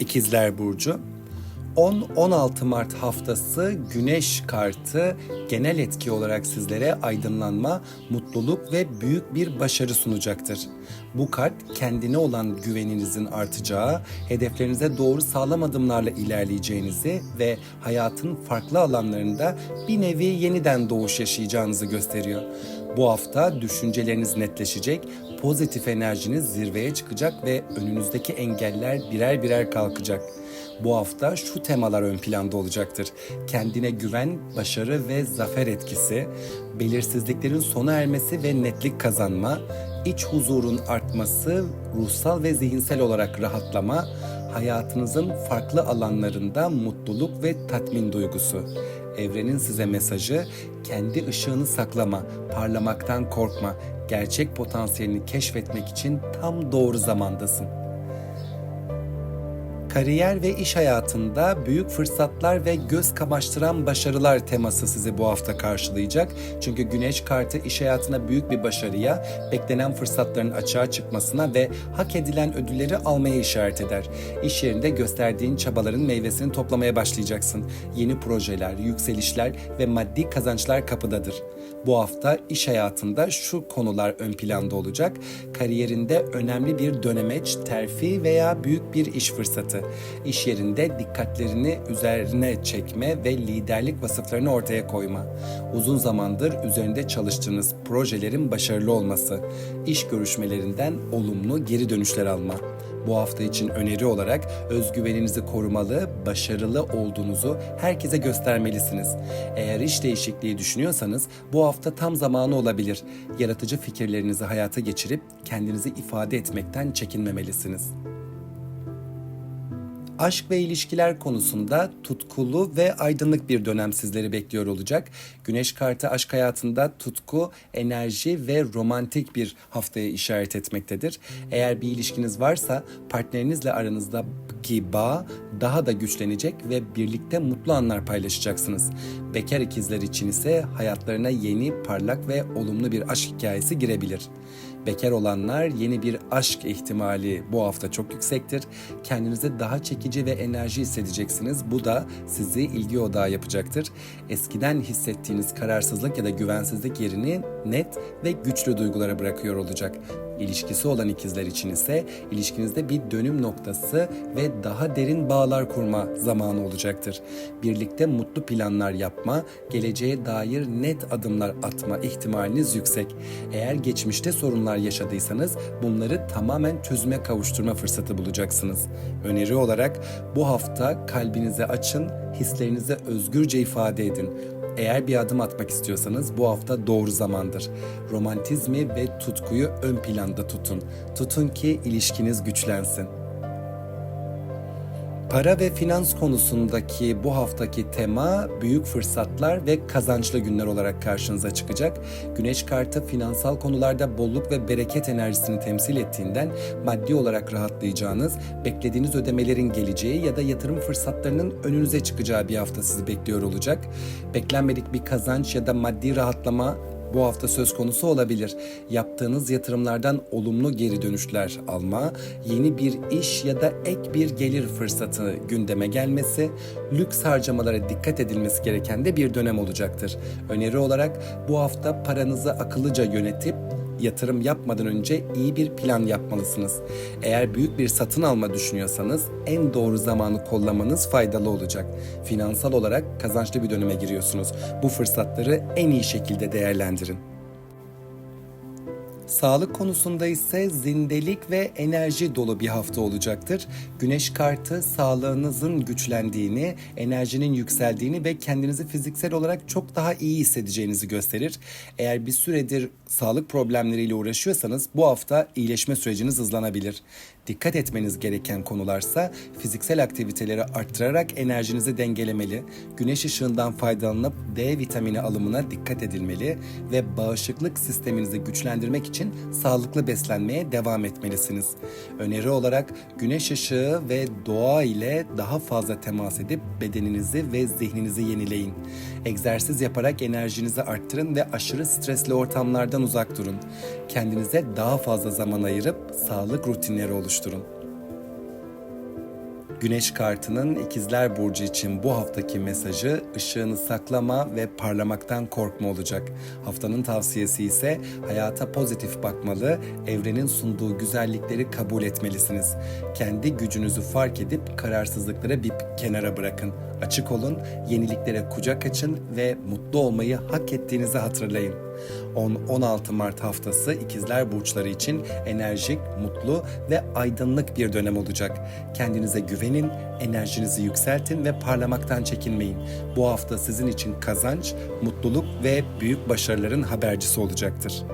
İkizler Burcu 10-16 Mart haftası Güneş kartı genel etki olarak sizlere aydınlanma, mutluluk ve büyük bir başarı sunacaktır. Bu kart kendine olan güveninizin artacağı, hedeflerinize doğru sağlam adımlarla ilerleyeceğinizi ve hayatın farklı alanlarında bir nevi yeniden doğuş yaşayacağınızı gösteriyor. Bu hafta düşünceleriniz netleşecek, pozitif enerjiniz zirveye çıkacak ve önünüzdeki engeller birer birer kalkacak. Bu hafta şu temalar ön planda olacaktır. Kendine güven, başarı ve zafer etkisi, belirsizliklerin sona ermesi ve netlik kazanma, iç huzurun artması, ruhsal ve zihinsel olarak rahatlama, hayatınızın farklı alanlarında mutluluk ve tatmin duygusu. Evrenin size mesajı kendi ışığını saklama, parlamaktan korkma, gerçek potansiyelini keşfetmek için tam doğru zamandasın. Kariyer ve iş hayatında büyük fırsatlar ve göz kamaştıran başarılar teması sizi bu hafta karşılayacak. Çünkü Güneş kartı iş hayatına büyük bir başarıya, beklenen fırsatların açığa çıkmasına ve hak edilen ödülleri almaya işaret eder. İş yerinde gösterdiğin çabaların meyvesini toplamaya başlayacaksın. Yeni projeler, yükselişler ve maddi kazançlar kapıdadır. Bu hafta iş hayatında şu konular ön planda olacak. Kariyerinde önemli bir dönemeç, terfi veya büyük bir iş fırsatı. İş yerinde dikkatlerini üzerine çekme ve liderlik vasıflarını ortaya koyma. Uzun zamandır üzerinde çalıştığınız projelerin başarılı olması. İş görüşmelerinden olumlu geri dönüşler alma. Bu hafta için öneri olarak özgüveninizi korumalı, başarılı olduğunuzu herkese göstermelisiniz. Eğer iş değişikliği düşünüyorsanız bu hafta tam zamanı olabilir. Yaratıcı fikirlerinizi hayata geçirip kendinizi ifade etmekten çekinmemelisiniz. Aşk ve ilişkiler konusunda tutkulu ve aydınlık bir dönem sizleri bekliyor olacak. Güneş kartı aşk hayatında tutku, enerji ve romantik bir haftaya işaret etmektedir. Eğer bir ilişkiniz varsa partnerinizle aranızdaki bağ daha da güçlenecek ve birlikte mutlu anlar paylaşacaksınız. Bekar ikizler için ise hayatlarına yeni, parlak ve olumlu bir aşk hikayesi girebilir. Bekar olanlar yeni bir aşk ihtimali bu hafta çok yüksektir. Kendinizi daha çekici ve enerji hissedeceksiniz. Bu da sizi ilgi odağı yapacaktır. Eskiden hissettiğiniz kararsızlık ya da güvensizlik yerini net ve güçlü duygulara bırakıyor olacak. İlişkisi olan ikizler için ise ilişkinizde bir dönüm noktası ve daha derin bağlar kurma zamanı olacaktır. Birlikte mutlu planlar yapma, geleceğe dair net adımlar atma ihtimaliniz yüksek. Eğer geçmişte sorunlar yaşadıysanız bunları tamamen çözüme kavuşturma fırsatı bulacaksınız. Öneri olarak bu hafta kalbinize açın, hislerinizi özgürce ifade edin. Eğer bir adım atmak istiyorsanız bu hafta doğru zamandır. Romantizmi ve tutkuyu ön planda tutun. Tutun ki ilişkiniz güçlensin. Para ve finans konusundaki bu haftaki tema büyük fırsatlar ve kazançlı günler olarak karşınıza çıkacak. Güneş kartı finansal konularda bolluk ve bereket enerjisini temsil ettiğinden maddi olarak rahatlayacağınız, beklediğiniz ödemelerin geleceği ya da yatırım fırsatlarının önünüze çıkacağı bir hafta sizi bekliyor olacak. Beklenmedik bir kazanç ya da maddi rahatlama bu hafta söz konusu olabilir. Yaptığınız yatırımlardan olumlu geri dönüşler alma, yeni bir iş ya da ek bir gelir fırsatı gündeme gelmesi, lüks harcamalara dikkat edilmesi gereken de bir dönem olacaktır. Öneri olarak bu hafta paranızı akıllıca yönetip yatırım yapmadan önce iyi bir plan yapmalısınız. Eğer büyük bir satın alma düşünüyorsanız en doğru zamanı kollamanız faydalı olacak. Finansal olarak kazançlı bir döneme giriyorsunuz. Bu fırsatları en iyi şekilde değerlendirin. Sağlık konusunda ise zindelik ve enerji dolu bir hafta olacaktır. Güneş kartı sağlığınızın güçlendiğini, enerjinin yükseldiğini ve kendinizi fiziksel olarak çok daha iyi hissedeceğinizi gösterir. Eğer bir süredir sağlık problemleriyle uğraşıyorsanız bu hafta iyileşme süreciniz hızlanabilir. Dikkat etmeniz gereken konularsa fiziksel aktiviteleri arttırarak enerjinizi dengelemeli, güneş ışığından faydalanıp D vitamini alımına dikkat edilmeli ve bağışıklık sisteminizi güçlendirmek için sağlıklı beslenmeye devam etmelisiniz. Öneri olarak güneş ışığı ve doğa ile daha fazla temas edip bedeninizi ve zihninizi yenileyin. Egzersiz yaparak enerjinizi arttırın ve aşırı stresli ortamlardan uzak durun. Kendinize daha fazla zaman ayırıp sağlık rutinleri oluşturun. Güneş kartının ikizler burcu için bu haftaki mesajı ışığını saklama ve parlamaktan korkma olacak. Haftanın tavsiyesi ise hayata pozitif bakmalı, evrenin sunduğu güzellikleri kabul etmelisiniz. Kendi gücünüzü fark edip kararsızlıkları bir kenara bırakın. Açık olun, yeniliklere kucak açın ve mutlu olmayı hak ettiğinizi hatırlayın. 10-16 Mart haftası ikizler burçları için enerjik, mutlu ve aydınlık bir dönem olacak. Kendinize güvenin, enerjinizi yükseltin ve parlamaktan çekinmeyin. Bu hafta sizin için kazanç, mutluluk ve büyük başarıların habercisi olacaktır.